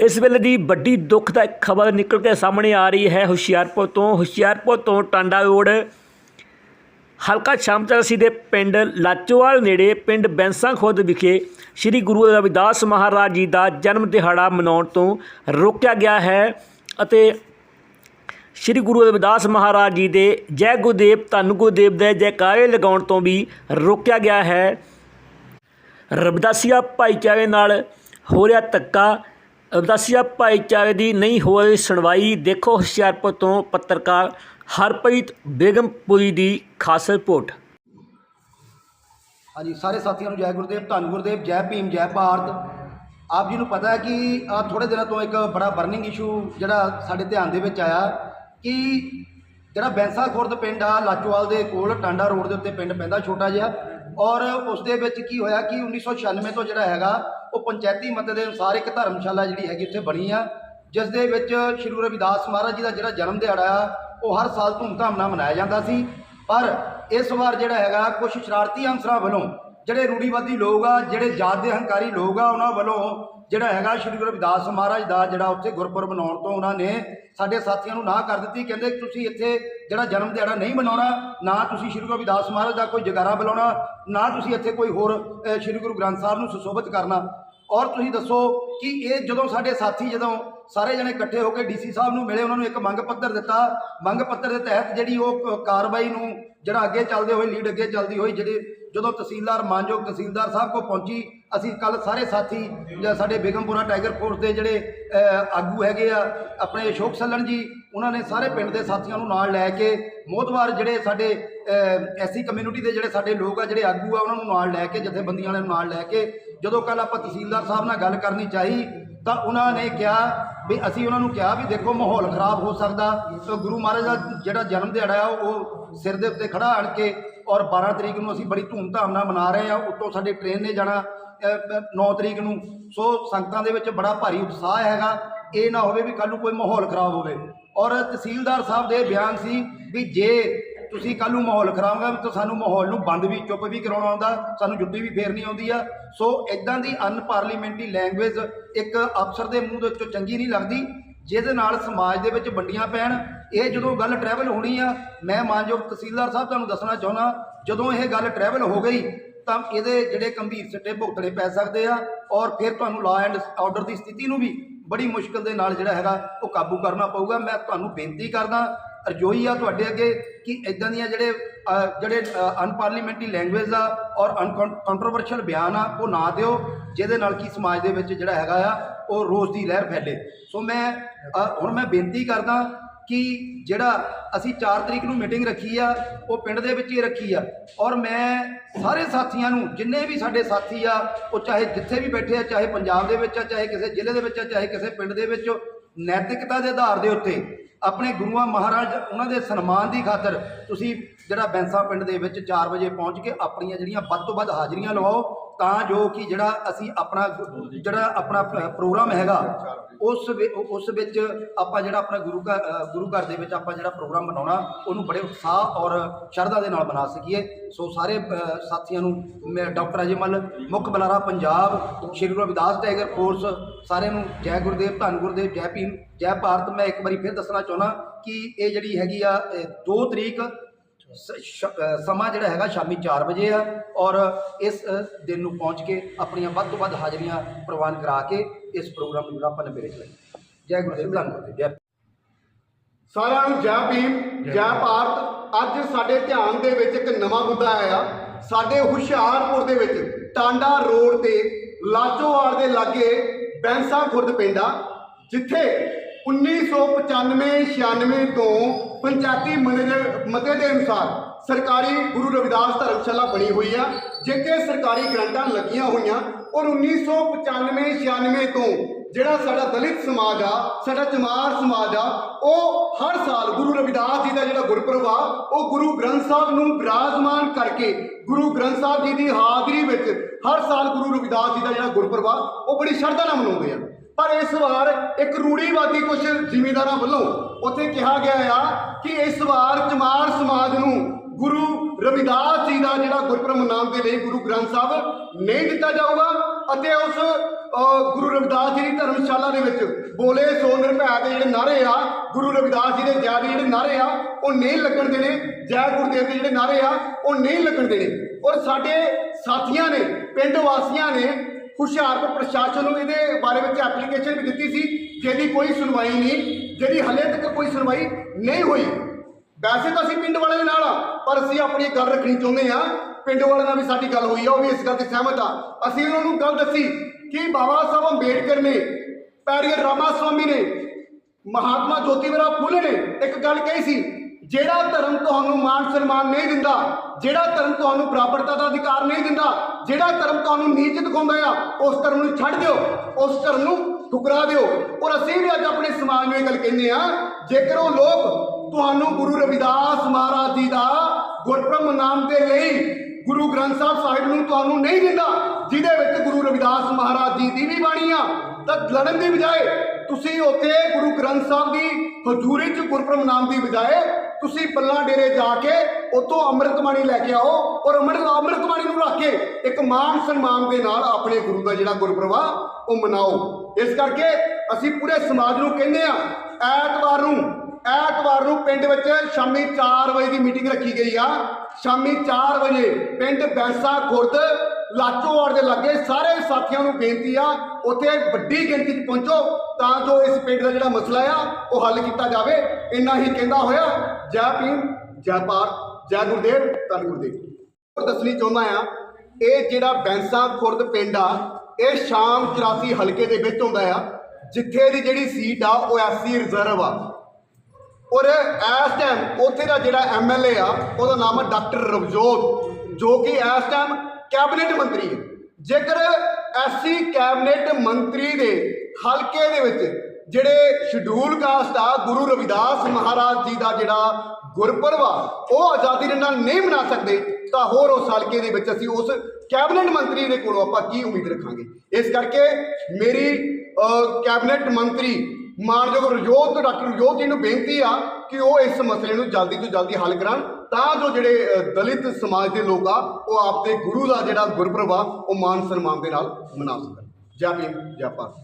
ਇਸ ਵੇਲੇ ਦੀ ਵੱਡੀ ਦੁੱਖ ਦਾ ਖਬਰ ਨਿਕਲ ਕੇ ਸਾਹਮਣੇ ਆ ਰਹੀ ਹੈ ਹੁਸ਼ਿਆਰਪੁਰ ਤੋਂ। ਹੁਸ਼ਿਆਰਪੁਰ ਤੋਂ ਟਾਂਡਾ ਰੋਡ, ਹਲਕਾ ਸ਼ਾਮਚਰਸੀ ਦੇ ਪਿੰਡ ਲਾਚੋਵਾਲ ਨੇੜੇ ਪਿੰਡ ਬੈਂਸਾਂ ਖੁਰਦ ਵਿਖੇ ਸ੍ਰੀ ਗੁਰੂ ਰਵਿਦਾਸ ਮਹਾਰਾਜ ਜੀ ਦਾ ਜਨਮ ਦਿਹਾੜਾ ਮਨਾਉਣ ਤੋਂ ਰੋਕਿਆ ਗਿਆ ਹੈ ਅਤੇ ਸ੍ਰੀ ਗੁਰੂ ਰਵਿਦਾਸ ਮਹਾਰਾਜ ਜੀ ਦੇ ਜੈ ਗੁਰਦੇਵ, ਧੰਨ ਗੁਰਦੇਵ ਦੇ ਜੈਕਾਰੇ ਲਗਾਉਣ ਤੋਂ ਵੀ ਰੋਕਿਆ ਗਿਆ ਹੈ। ਰਵਿਦਾਸੀਆ ਭਾਈਚਾਰੇ ਨਾਲ ਹੋ ਰਿਹਾ ਧੱਕਾ ਰਵਿਦਾਸੀਆ ਭਾਈਚਾਰੇ ਦੀ ਨਹੀਂ ਹੋ ਰਹੀ ਸੁਣਵਾਈ, ਦੇਖੋ ਹੁਸ਼ਿਆਰਪੁਰ ਤੋਂ ਪੱਤਰਕਾਰ ਹਰਪ੍ਰੀਤ ਬੇਗਮਪੁਰੀ ਦੀ ਖਾਸ ਰਿਪੋਰਟ। ਹਾਂਜੀ, ਸਾਰੇ ਸਾਥੀਆਂ ਨੂੰ ਜੈ ਗੁਰਦੇਵ, ਧੰਨ ਗੁਰਦੇਵ, ਜੈ ਭੀਮ, ਜੈ ਭਾਰਤ। ਆਪ ਜੀ ਨੂੰ ਪਤਾ ਹੈ ਕਿ ਆ ਥੋੜੇ ਦਿਨਾਂ ਤੋਂ ਇੱਕ ਬੜਾ ਬਰਨਿੰਗ ਇਸ਼ੂ ਜਿਹੜਾ ਸਾਡੇ ਧਿਆਨ ਦੇ ਵਿੱਚ ਆਇਆ ਕਿ ਜਿਹੜਾ ਬੈਂਸਾ ਖੁਰਦ ਪਿੰਡ ਆ, ਲਾਚੋਵਾਲ ਦੇ ਕੋਲ, ਟਾਂਡਾ ਰੋਡ ਦੇ ਉੱਤੇ ਪਿੰਡ ਪੈਂਦਾ, ਛੋਟਾ ਜਿਹਾ। ਔਰ ਉਸ ਦੇ ਵਿੱਚ ਕੀ ਹੋਇਆ ਕਿ 1996 ਤੋਂ ਜਿਹੜਾ ਹੈਗਾ, ਉਹ ਪੰਚਾਇਤੀ ਮਤੇ ਦੇ ਅਨੁਸਾਰ ਇੱਕ ਧਰਮਸ਼ਾਲਾ ਜਿਹੜੀ ਹੈਗੀ ਉੱਥੇ ਬਣੀ ਆ ਜਿਸ ਦੇ ਵਿੱਚ ਸ਼੍ਰੀ ਗੁਰੂ ਰਵਿਦਾਸ ਮਹਾਰਾਜ ਜੀ ਦਾ ਜਿਹੜਾ ਜਨਮ ਦਿਹਾੜਾ ਆ, ਉਹ ਹਰ ਸਾਲ ਧੂਮਧਾਮ ਨਾਲ ਮਨਾਇਆ ਜਾਂਦਾ ਸੀ। ਪਰ ਇਸ ਵਾਰ ਜਿਹੜਾ ਹੈਗਾ ਕੁਝ ਸ਼ਰਾਰਤੀ ਅਨਸਰਾਂ ਵੱਲੋਂ ਜਿਹੜੇ ਰੂੜੀਵਾਦੀ ਲੋਕ ਆ, ਜਿਹੜੇ ਜਾਤ ਦੇ ਹੰਕਾਰੀ ਲੋਕ ਆ, ਉਹਨਾਂ ਵੱਲੋਂ ਜਿਹੜਾ ਹੈਗਾ ਸ਼੍ਰੀ ਗੁਰੂ ਰਵਿਦਾਸ ਮਹਾਰਾਜ ਦਾ ਜਿਹੜਾ ਉੱਥੇ ਗੁਰਪੁਰਬ ਮਨਾਉਣ ਤੋਂ ਉਹਨਾਂ ਨੇ ਸਾਡੇ ਸਾਥੀਆਂ ਨੂੰ ਨਾ ਕਰ ਦਿੱਤੀ, ਕਹਿੰਦੇ ਤੁਸੀਂ ਇੱਥੇ ਜਿਹੜਾ ਜਨਮ ਦਿਹਾੜਾ ਨਹੀਂ ਮਨਾਉਣਾ, ਨਾ ਤੁਸੀਂ ਸ਼੍ਰੀ ਗੁਰੂ ਰਵਿਦਾਸ ਮਹਾਰਾਜ ਦਾ ਕੋਈ ਜਗਾਰਾ ਬੁਲਾਉਣਾ, ਨਾ ਤੁਸੀਂ ਇੱਥੇ ਕੋਈ ਹੋਰ ਸ਼੍ਰੀ ਗੁਰੂ ਗ੍ਰੰਥ ਸਾਹਿਬ ਨੂੰ ਸੁਸ਼ੋਭਿਤ ਕਰਨਾ। ਔਰ ਤੁਸੀਂ ਦੱਸੋ ਕਿ ਇਹ ਜਦੋਂ ਸਾਡੇ ਸਾਥੀ ਜਦੋਂ ਸਾਰੇ ਜਣੇ ਇਕੱਠੇ ਹੋ ਕੇ ਡੀਸੀ ਸਾਹਿਬ ਨੂੰ ਮਿਲੇ, ਉਹਨਾਂ ਨੂੰ ਇੱਕ ਮੰਗ ਪੱਤਰ ਦਿੱਤਾ। ਮੰਗ ਪੱਤਰ ਦੇ ਤਹਿਤ ਜਿਹੜੀ ਉਹ ਕ- ਕਾਰਵਾਈ ਨੂੰ ਜਿਹੜਾ ਅੱਗੇ ਚੱਲਦੇ ਹੋਏ ਲੀਡ ਅੱਗੇ ਚੱਲਦੀ ਹੋਈ, ਜਿਹੜੇ ਜਦੋਂ ਤਹਿਸੀਲਦਾਰ, ਮਾਨਯੋਗ ਤਹਿਸੀਲਦਾਰ ਸਾਹਿਬ ਕੋ ਪਹੁੰਚੀ, ਅਸੀਂ ਕੱਲ ਸਾਰੇ ਸਾਥੀ ਜਾਂ ਸਾਡੇ ਬੇਗਮਪੁਰਾ ਟਾਈਗਰ ਫੋਰਸ ਦੇ ਜਿਹੜੇ ਆਗੂ ਹੈਗੇ ਆ, ਆਪਣੇ ਅਸ਼ੋਕ ਸੱਲਣ ਜੀ, ਉਹਨਾਂ ਨੇ ਸਾਰੇ ਪਿੰਡ ਦੇ ਸਾਥੀਆਂ ਨੂੰ ਨਾਲ ਲੈ ਕੇ ਮੋਹਤਵਾਰ ਜਿਹੜੇ ਸਾਡੇ ਐਸੀ ਕਮਿਊਨਿਟੀ ਦੇ ਜਿਹੜੇ ਸਾਡੇ ਲੋਕ ਆ, ਜਿਹੜੇ ਆਗੂ ਆ, ਉਹਨਾਂ ਨੂੰ ਨਾਲ ਲੈ ਕੇ, ਜਥੇਬੰਦੀਆਂ ਵਾਲਿਆਂ ਨੂੰ ਨਾਲ ਲੈ ਕੇ, ਜਦੋਂ ਕੱਲ ਆਪਾਂ ਤਹਿਸੀਲਦਾਰ ਸਾਹਿਬ ਨਾਲ ਗੱਲ ਕਰਨੀ ਚਾਹੀ ਤਾਂ ਉਹਨਾਂ ਨੇ ਕਿਹਾ ਵੀ ਅਸੀਂ ਉਹਨਾਂ ਨੂੰ ਕਿਹਾ ਵੀ ਦੇਖੋ ਮਾਹੌਲ ਖਰਾਬ ਹੋ ਸਕਦਾ। ਤੇ ਗੁਰੂ ਮਹਾਰਾਜ ਦਾ ਜਿਹੜਾ ਜਨਮ ਦਿਹਾੜਾ ਆ, ਉਹ ਸਿਰ ਦੇ ਉੱਤੇ ਖੜਾ ਆਣ ਕੇ ਔਰ 12 ਤਰੀਕ ਨੂੰ ਅਸੀਂ ਬੜੀ ਧੂਮਧਾਮ ਨਾਲ ਮਨਾ ਰਹੇ ਆ। ਉੱਤੋਂ ਸਾਡੇ ਟ੍ਰੇਨ ਨੇ ਜਾਣਾ 9 ਤਰੀਕ ਨੂੰ। ਸੋ ਸੰਗਤਾਂ ਦੇ ਵਿੱਚ ਬੜਾ ਭਾਰੀ ਉਤਸ਼ਾਹ ਹੈਗਾ। ਇਹ ਨਾ ਹੋਵੇ ਵੀ ਕੱਲ ਨੂੰ ਕੋਈ ਮਾਹੌਲ ਖਰਾਬ ਹੋਵੇ। ਔਰ ਤਹਿਸੀਲਦਾਰ ਸਾਹਿਬ ਦੇ ਬਿਆਨ ਸੀ ਵੀ ਜੇ ਤੁਸੀਂ ਕੱਲ ਨੂੰ ਮਾਹੌਲ ਖਰਾਬ ਹੋਗਾ ਤਾਂ ਸਾਨੂੰ ਮਾਹੌਲ ਨੂੰ ਬੰਦ ਵੀ, ਚੁੱਪ ਵੀ ਕਰਾਉਣਾ ਆਉਂਦਾ ਸਾਨੂੰ ਜੁੱਤੀ ਵੀ ਫੇਰਨੀ ਆਉਂਦੀ ਆ। ਸੋ ਇਦਾਂ ਦੀ ਅਨਪਾਰਲੀਮੈਂਟਰੀ ਲੈਂਗੁਏਜ ਇੱਕ ਅਫਸਰ ਦੇ ਮੂੰਹ ਦੇ ਵਿੱਚੋਂ ਚੰਗੀ ਨਹੀਂ ਲੱਗਦੀ, ਜਿਹਦੇ ਨਾਲ ਸਮਾਜ ਦੇ ਵਿੱਚ ਵੰਡੀਆਂ ਪੈਣ। ਇਹ ਜਦੋਂ ਗੱਲ ਟਰੈਵਲ ਹੋਣੀ ਆ, ਮੈਂ ਮਾਨਯੋਗ ਤਹਿਸੀਲਦਾਰ ਸਾਹਿਬ ਤੁਹਾਨੂੰ ਦੱਸਣਾ ਚਾਹੁੰਦਾ, ਜਦੋਂ ਇਹ ਗੱਲ ਟਰੈਵਲ ਹੋ ਗਈ, ਤਾਂ ਇਹਦੇ ਜਿਹੜੇ ਗੰਭੀਰ ਸਿੱਟੇ ਭੁਗਤਣੇ ਪੈ ਸਕਦੇ ਆ ਔਰ ਫਿਰ ਤੁਹਾਨੂੰ ਲਾ ਐਂਡ ਆਰਡਰ ਦੀ ਸਥਿਤੀ ਨੂੰ ਵੀ ਬੜੀ ਮੁਸ਼ਕਲ ਦੇ ਨਾਲ ਜਿਹੜਾ ਹੈਗਾ ਉਹ ਕਾਬੂ ਕਰਨਾ ਪਊਗਾ। ਮੈਂ ਤੁਹਾਨੂੰ ਬੇਨਤੀ ਕਰਦਾ ਅਰਜ਼ੋਈ ਆ ਤੁਹਾਡੇ ਅੱਗੇ ਕਿ ਇਦਾਂ ਦੀਆਂ ਜਿਹੜੇ ਜਿਹੜੇ ਅਨਪਾਰਲੀਮੈਂਟਰੀ ਲੈਂਗੁਏਜ ਆ ਔਰ ਅਨਕੰਟਰੋਵਰਸ਼ੀਅਲ ਬਿਆਨ ਆ, ਉਹ ਨਾ ਦਿਓ, ਜਿਹਦੇ ਨਾਲ ਕੀ ਸਮਾਜ ਦੇ ਵਿੱਚ ਜਿਹੜਾ ਹੈਗਾ ਆ, ਉਹ ਰੋਸ ਦੀ ਲਹਿਰ ਫੈਲੇ। ਸੋ ਮੈਂ ਹੁਣ ਮੈਂ ਬੇਨਤੀ ਕਰਦਾ ਕਿ ਜਿਹੜਾ ਅਸੀਂ 4 ਤਰੀਕ ਨੂੰ ਮੀਟਿੰਗ ਰੱਖੀ ਆ, ਉਹ ਪਿੰਡ ਦੇ ਵਿੱਚ ਹੀ ਰੱਖੀ ਆ। ਔਰ ਮੈਂ ਸਾਰੇ ਸਾਥੀਆਂ ਨੂੰ, ਜਿੰਨੇ ਵੀ ਸਾਡੇ ਸਾਥੀ ਆ, ਉਹ ਚਾਹੇ ਜਿੱਥੇ ਵੀ ਬੈਠੇ ਆ, ਚਾਹੇ ਪੰਜਾਬ ਦੇ ਵਿੱਚ ਆ, ਚਾਹੇ ਕਿਸੇ ਜ਼ਿਲ੍ਹੇ ਦੇ ਵਿੱਚ ਆ, ਚਾਹੇ ਕਿਸੇ ਪਿੰਡ ਦੇ ਵਿੱਚ ਨੈਤਿਕਤਾ ਦੇ ਆਧਾਰ ਦੇ ਉੱਤੇ ਆਪਣੇ ਗੁਰੂਆਂ ਮਹਾਰਾਜ ਉਹਨਾਂ ਦੇ ਸਨਮਾਨ ਦੀ ਖਾਤਰ ਤੁਸੀਂ ਜਿਹੜਾ ਬੈਂਸਾ ਪਿੰਡ ਦੇ ਵਿੱਚ 4 ਵਜੇ ਪਹੁੰਚ ਕੇ ਆਪਣੀਆਂ ਜਿਹੜੀਆਂ ਵੱਧ ਤੋਂ ਵੱਧ ਹਾਜ਼ਰੀਆਂ ਲਵਾਓ ਤਾਂ ਜੋ ਕਿ ਜਿਹੜਾ ਅਸੀਂ ਆਪਣਾ ਜਿਹੜਾ ਆਪਣਾ ਪ੍ਰੋਗਰਾਮ ਹੈਗਾ, ਉਸ ਵਿ- ਉਸ ਵਿੱਚ ਆਪਾਂ ਜਿਹੜਾ ਆਪਣਾ ਗੁਰੂ ਘਰ ਗੁਰੂ ਘਰ ਦੇ ਵਿੱਚ ਆਪਾਂ ਜਿਹੜਾ ਪ੍ਰੋਗਰਾਮ ਬਣਾਉਣਾ, ਉਹਨੂੰ ਬੜੇ ਉਤਸ਼ਾਹ ਔਰ ਸ਼ਰਧਾ ਦੇ ਨਾਲ ਬਣਾ ਸਕੀਏ। ਸੋ ਸਾਰੇ ਸਾਥੀਆਂ ਨੂੰ, ਮੈਂ ਡਾਕਟਰ ਅਜੇ ਮੱਲ, ਮੁੱਖ ਬੁਲਾਰਾ ਪੰਜਾਬ, ਸ਼੍ਰੀ ਗੁਰੂ ਰਵਿਦਾਸ ਟਾਈਗਰ ਫੋਰਸ, ਸਾਰਿਆਂ ਨੂੰ ਜੈ ਗੁਰਦੇਵ, ਧੰਨ ਗੁਰਦੇਵ, ਜੈ ਭੀਮ, ਜੈ ਭਾਰਤ। ਮੈਂ ਇੱਕ ਵਾਰੀ ਫਿਰ ਦੱਸਣਾ ਚਾਹੁੰਦਾ ਕਿ ਇਹ ਜਿਹੜੀ ਹੈਗੀ ਆ 2 ਤਰੀਕ ਸਮਾਂ ਜਿਹੜਾ ਹੈਗਾ ਸ਼ਾਮੀ 4 ਵਜੇ ਆ ਔਰ ਇਸ ਦਿਨ ਨੂੰ ਪਹੁੰਚ ਕੇ ਆਪਣੀਆਂ ਵੱਧ ਤੋਂ ਵੱਧ ਹਾਜ਼ਰੀਆਂ ਪ੍ਰਵਾਨ ਕਰਾ ਕੇ ਇਸ ਪ੍ਰੋਗਰਾਮ ਨੂੰ ਜਿਹੜਾ ਆਪਾਂ ਨੇ ਮੇਰੇ ਚਲਾਈ ਜੈ ਗੁਰਦੇਵ ਧੰਨ ਗੁਰਦੇਵ ਜੈ ਸਾਰਿਆਂ ਨੂੰ ਜੈ ਭੀਮ ਜੈ ਭਾਰਤ। ਅੱਜ ਸਾਡੇ ਧਿਆਨ ਦੇ ਵਿੱਚ ਇੱਕ ਨਵਾਂ ਮੁੱਦਾ ਆਇਆ। ਸਾਡੇ ਹੁਸ਼ਿਆਰਪੁਰ ਦੇ ਵਿੱਚ ਟਾਂਡਾ ਰੋਡ ਤੇ ਲਾਚੋਵਾਲ ਦੇ ਲਾਗੇ ਬੈਂਸਾ ਖੁਰਦ ਪਿੰਡ ਜਿੱਥੇ 1995-96 ਤੋਂ ਪੰਚਾਇਤੀ ਮਤੇ ਦੇ- ਮਤੇ ਦੇ ਅਨੁਸਾਰ ਸਰਕਾਰੀ ਗੁਰੂ ਰਵਿਦਾਸ ਧਰਮਸ਼ਾਲਾ ਬਣੀ ਹੋਈ ਆ, ਜਿੱਥੇ ਸਰਕਾਰੀ ਗ੍ਰਾਂਟਾਂ ਲੱਗੀਆਂ ਹੋਈਆਂ। ਔਰ 1995-96 ਤੋਂ ਜਿਹੜਾ ਸਾਡਾ ਦਲਿਤ ਸਮਾਜ ਆ, ਸਾਡਾ ਚਮਾਰ ਸਮਾਜ ਆ, ਉਹ ਹਰ ਸਾਲ ਗੁਰੂ ਰਵਿਦਾਸ ਜੀ ਦਾ ਜਿਹੜਾ ਗੁਰਪੁਰਬ ਆ, ਉਹ ਗੁਰੂ ਗ੍ਰੰਥ ਸਾਹਿਬ ਨੂੰ ਬਿਰਾਜਮਾਨ ਕਰਕੇ, ਗੁਰੂ ਗ੍ਰੰਥ ਸਾਹਿਬ ਜੀ ਦੀ ਹਾਜ਼ਰੀ ਵਿੱਚ ਹਰ ਸਾਲ ਗੁਰੂ ਰਵਿਦਾਸ ਜੀ ਦਾ ਜਿਹੜਾ ਗੁਰਪੁਰਬ ਆ, ਉਹ ਬੜੀ ਸ਼ਰਧਾ ਨਾਲ ਮਨਾਉਂਦੇ ਆ। ਪਰ ਇਸ ਵਾਰ ਇੱਕ ਰੂੜੀਵਾਦੀ ਕੁਝ ਜ਼ਿਮੀਂਦਾਰਾਂ ਵੱਲੋਂ ਉੱਥੇ ਕਿਹਾ ਗਿਆ ਆ ਕਿ ਇਸ ਵਾਰ ਚਮਾਰ ਸਮਾਜ ਨੂੰ ਗੁਰੂ ਰਵਿਦਾਸ ਜੀ ਦਾ ਜਿਹੜਾ ਗੁਰਪੁਰਬ ਨਾਮ ਦੇ ਲਈ ਗੁਰੂ ਗ੍ਰੰਥ ਸਾਹਿਬ ਨਹੀਂ ਦਿੱਤਾ ਜਾਊਗਾ ਅਤੇ ਉਸ ਗੁਰੂ ਰਵਿਦਾਸ ਜੀ ਦੀ ਧਰਮਸ਼ਾਲਾ ਦੇ ਵਿੱਚ ਬੋਲੇ ਸੋ ਨਿਰਭੈ ਦੇ ਜਿਹੜੇ ਨਾਰੇ ਆ, ਗੁਰੂ ਰਵਿਦਾਸ ਜੀ ਦੇ ਜੈ ਦੇ ਜਿਹੜੇ ਨਾਰੇ ਆ, ਉਹ ਨਹੀਂ ਲੱਗਣ ਦੇਣੇ। ਜੈ ਗੁਰਦੇਵ ਦੇ ਜਿਹੜੇ ਨਾਰੇ ਆ, ਉਹ ਨਹੀਂ ਲੱਗਣ ਦੇਣੇ। ਔਰ ਸਾਡੇ ਸਾਥੀਆਂ ਨੇ, ਪਿੰਡ ਵਾਸੀਆਂ ਨੇ ਹੁਸ਼ਿਆਰਪੁਰ ਪ੍ਰਸ਼ਾਸਨ ਨੂੰ ਇਹਦੇ ਬਾਰੇ ਵਿੱਚ ਐਪਲੀਕੇਸ਼ਨ ਵੀ ਦਿੱਤੀ ਸੀ, ਜਿਹਦੀ ਕੋਈ ਸੁਣਵਾਈ ਨਹੀਂ, ਜਿਹਦੀ ਹਲੇ ਤੱਕ ਕੋਈ ਸੁਣਵਾਈ ਨਹੀਂ ਹੋਈ। ਵੈਸੇ ਤਾਂ ਅਸੀਂ ਪਿੰਡ ਵਾਲਿਆਂ ਦੇ ਨਾਲ ਆ, ਪਰ ਅਸੀਂ ਆਪਣੀ ਗੱਲ ਰੱਖਣੀ ਚਾਹੁੰਦੇ ਆ ਪਿੰਡ ਵਾਲਿਆਂ ਨਾਲ ਵੀ ਸਾਡੀ ਗੱਲ ਹੋਈ ਆ, ਉਹ ਵੀ ਇਸ ਗੱਲ ਤੇ ਸਹਿਮਤ ਆ। ਅਸੀਂ ਉਹਨਾਂ ਨੂੰ ਗੱਲ ਦੱਸੀ ਕਿ ਬਾਬਾ ਸਾਹਿਬ ਅੰਬੇਡਕਰ ਨੇ, ਪੈਰੀਅਰ ਰਾਮਾ ਸਵਾਮੀ ਨੇ, ਮਹਾਤਮਾ ਜੋਤੀਬਾ ਫੂਲੇ ਨੇ ਇੱਕ ਗੱਲ ਕਹੀ ਸੀ ਜਿਹੜਾ ਧਰਮ ਤੁਹਾਨੂੰ ਮਾਨ ਸਨਮਾਨ ਨਹੀਂ ਦਿੰਦਾ, ਜਿਹੜਾ ਧਰਮ ਤੁਹਾਨੂੰ ਬਰਾਬਰਤਾ ਦਾ ਅਧਿਕਾਰ ਨਹੀਂ ਦਿੰਦਾ, ਜਿਹੜਾ ਧਰਮ ਤੁਹਾਨੂੰ ਨੀਚ ਦਿਖਾਉਂਦਾ ਆ, ਉਸ ਧਰਮ ਨੂੰ ਛੱਡ ਦਿਓ, ਉਸ ਧਰਮ ਨੂੰ ਠੁਕਰਾ ਦਿਓ। ਔਰ ਅਸੀਂ ਵੀ ਅੱਜ ਆਪਣੇ ਸਮਾਜ ਨੂੰ ਇਹ ਗੱਲ ਕਹਿੰਦੇ ਆ ਜੇਕਰ ਉਹ ਲੋਕ ਤੁਹਾਨੂੰ ਗੁਰੂ ਰਵਿਦਾਸ ਮਹਾਰਾਜ ਜੀ ਦਾ ਗੁਰਪ੍ਰਬ ਨਾਮ ਦੇ ਲਈ ਗੁਰੂ ਗ੍ਰੰਥ ਸਾਹਿਬ ਸਾਹਿਬ ਨੂੰ ਤੁਹਾਨੂੰ ਨਹੀਂ ਦਿੰਦਾ, ਜਿਹਦੇ ਵਿੱਚ ਗੁਰੂ ਰਵਿਦਾਸ ਮਹਾਰਾਜ ਜੀ ਦੀ ਵੀ ਬਾਣੀ ਆ, ਤਾਂ ਲੜਨ ਦੀ ਬਜਾਏ ਤੁਸੀਂ ਉੱਥੇ ਗੁਰੂ ਗ੍ਰੰਥ ਸਾਹਿਬ ਦੀ ਹਜ਼ੂਰੀ 'ਚ ਗੁਰਪ੍ਰਬ ਨਾਮ ਦੀ ਬਜਾਏ ਤੁਸੀਂ ਪੱਲਾ ਡੇਰੇ ਜਾ ਕੇ ਉੱਥੋਂ ਅੰਮ੍ਰਿਤਵਾਣੀ ਲੈ ਕੇ ਆਓ ਔਰ ਅੰਮ੍ਰਿਤ ਅੰਮ੍ਰਿਤਵਾਣੀ ਨੂੰ ਰੱਖ ਕੇ ਇੱਕ ਮਾਨ ਸਨਮਾਨ ਦੇ ਨਾਲ ਆਪਣੇ ਗੁਰੂ ਦਾ ਜਿਹੜਾ ਗੁਰਪ੍ਰਬ ਉਹ ਮਨਾਓ। ਇਸ ਕਰਕੇ ਅਸੀਂ ਪੂਰੇ ਸਮਾਜ ਨੂੰ ਕਹਿੰਦੇ ਆ ਐਤਵਾਰ ਨੂੰ ਐਤਵਾਰ ਨੂੰ ਪਿੰਡ ਵਿੱਚ ਸ਼ਾਮੀ 4 ਵਜੇ ਦੀ ਮੀਟਿੰਗ ਰੱਖੀ ਗਈ ਆ। ਸ਼ਾਮੀ 4 ਵਜੇ ਪਿੰਡ ਬੈਂਸਾ ਖੁਰਦ ਲਾਚੋਵਾੜ ਦੇ ਲਾਗੇ ਸਾਰੇ ਸਾਥੀਆਂ ਨੂੰ ਬੇਨਤੀ ਆ, ਉੱਥੇ ਵੱਡੀ ਗਿਣਤੀ 'ਚ ਪਹੁੰਚੋ ਤਾਂ ਜੋ ਇਸ ਪਿੰਡ ਦਾ ਜਿਹੜਾ ਮਸਲਾ ਆ, ਉਹ ਹੱਲ ਕੀਤਾ ਜਾਵੇ। ਇੰਨਾ ਹੀ ਕਹਿੰਦਾ ਹੋਇਆ, ਜੈ ਭੀਮ, ਜੈ ਭਾਰਤ, ਜੈ ਗੁਰਦੇਵ, ਧੰਨ ਗੁਰਦੇਵ। ਦੱਸਣੀ ਚਾਹੁੰਦਾ ਆ, ਇਹ ਜਿਹੜਾ ਬੈਂਸਾ ਖੁਰਦ ਪਿੰਡ ਆ, ਇਹ ਸ਼ਾਮ 84 ਹਲਕੇ ਦੇ ਵਿੱਚ ਹੁੰਦਾ ਆ, ਜਿੱਥੇ ਦੀ ਜਿਹੜੀ ਸੀਟ ਆ, ਉਹ ਐਸਸੀ ਰਿਜ਼ਰਵ ਆ। ਔਰ ਇਸ ਟਾਈਮ ਉੱਥੇ ਦਾ ਜਿਹੜਾ ਐਮਐਲਏ ਆ, ਉਹਦਾ ਨਾਮ ਆ ਡਾਕਟਰ ਰਵਜੋਤ, ਜੋ ਕਿ ਇਸ ਟਾਈਮ ਕੈਬਨਿਟ ਮੰਤਰੀ। ਹੈ ਜੇਕਰ ਐਸਸੀ ਕੈਬਨਿਟ ਮੰਤਰੀ ਦੇ ਹਲਕੇ ਦੇ ਵਿੱਚ ਜਿਹੜੇ ਸ਼ਡਿਊਲ ਕਾਸਟ ਆ, ਗੁਰੂ ਰਵਿਦਾਸ ਮਹਾਰਾਜ ਜੀ ਦਾ ਜਿਹੜਾ ਗੁਰਪੁਰਬ ਆ ਉਹ ਆਜ਼ਾਦੀ ਦੇ ਨਾਲ ਨਹੀਂ ਮਨਾ ਸਕਦੇ, ਤਾਂ ਹੋਰ ਉਸ ਹਲਕੇ ਦੇ ਵਿੱਚ ਅਸੀਂ ਉਸ ਕੈਬਨਿਟ ਮੰਤਰੀ ਦੇ ਕੋਲੋਂ ਆਪਾਂ ਕੀ ਉਮੀਦ ਰੱਖਾਂਗੇ? ਇਸ ਕਰਕੇ ਮੇਰੀ ਕੈਬਨਿਟ ਮੰਤਰੀ ਮਾਨਯੋਗ ਰਜੋਤ ਡਾਕਟਰ ਰਜੋਤ ਜੀ ਨੂੰ ਬੇਨਤੀ ਆ ਕਿ ਉਹ ਇਸ ਮਸਲੇ ਨੂੰ ਜਲਦੀ ਤੋਂ ਜਲਦੀ ਹੱਲ ਕਰਾਉਣ ਤਾਂ ਜੋ ਜਿਹੜੇ ਦਲਿਤ ਸਮਾਜ ਦੇ ਲੋਕ ਆ, ਉਹ ਆਪਦੇ ਗੁਰੂ ਦਾ ਜਿਹੜਾ ਗੁਰਪੁਰਬ ਆ, ਉਹ ਮਾਨ ਸਨਮਾਨ ਦੇ ਨਾਲ ਮਨਾ ਸਕਣ। ਜੈ ਭੀਮ, ਜੈ ਭਾਰਤ।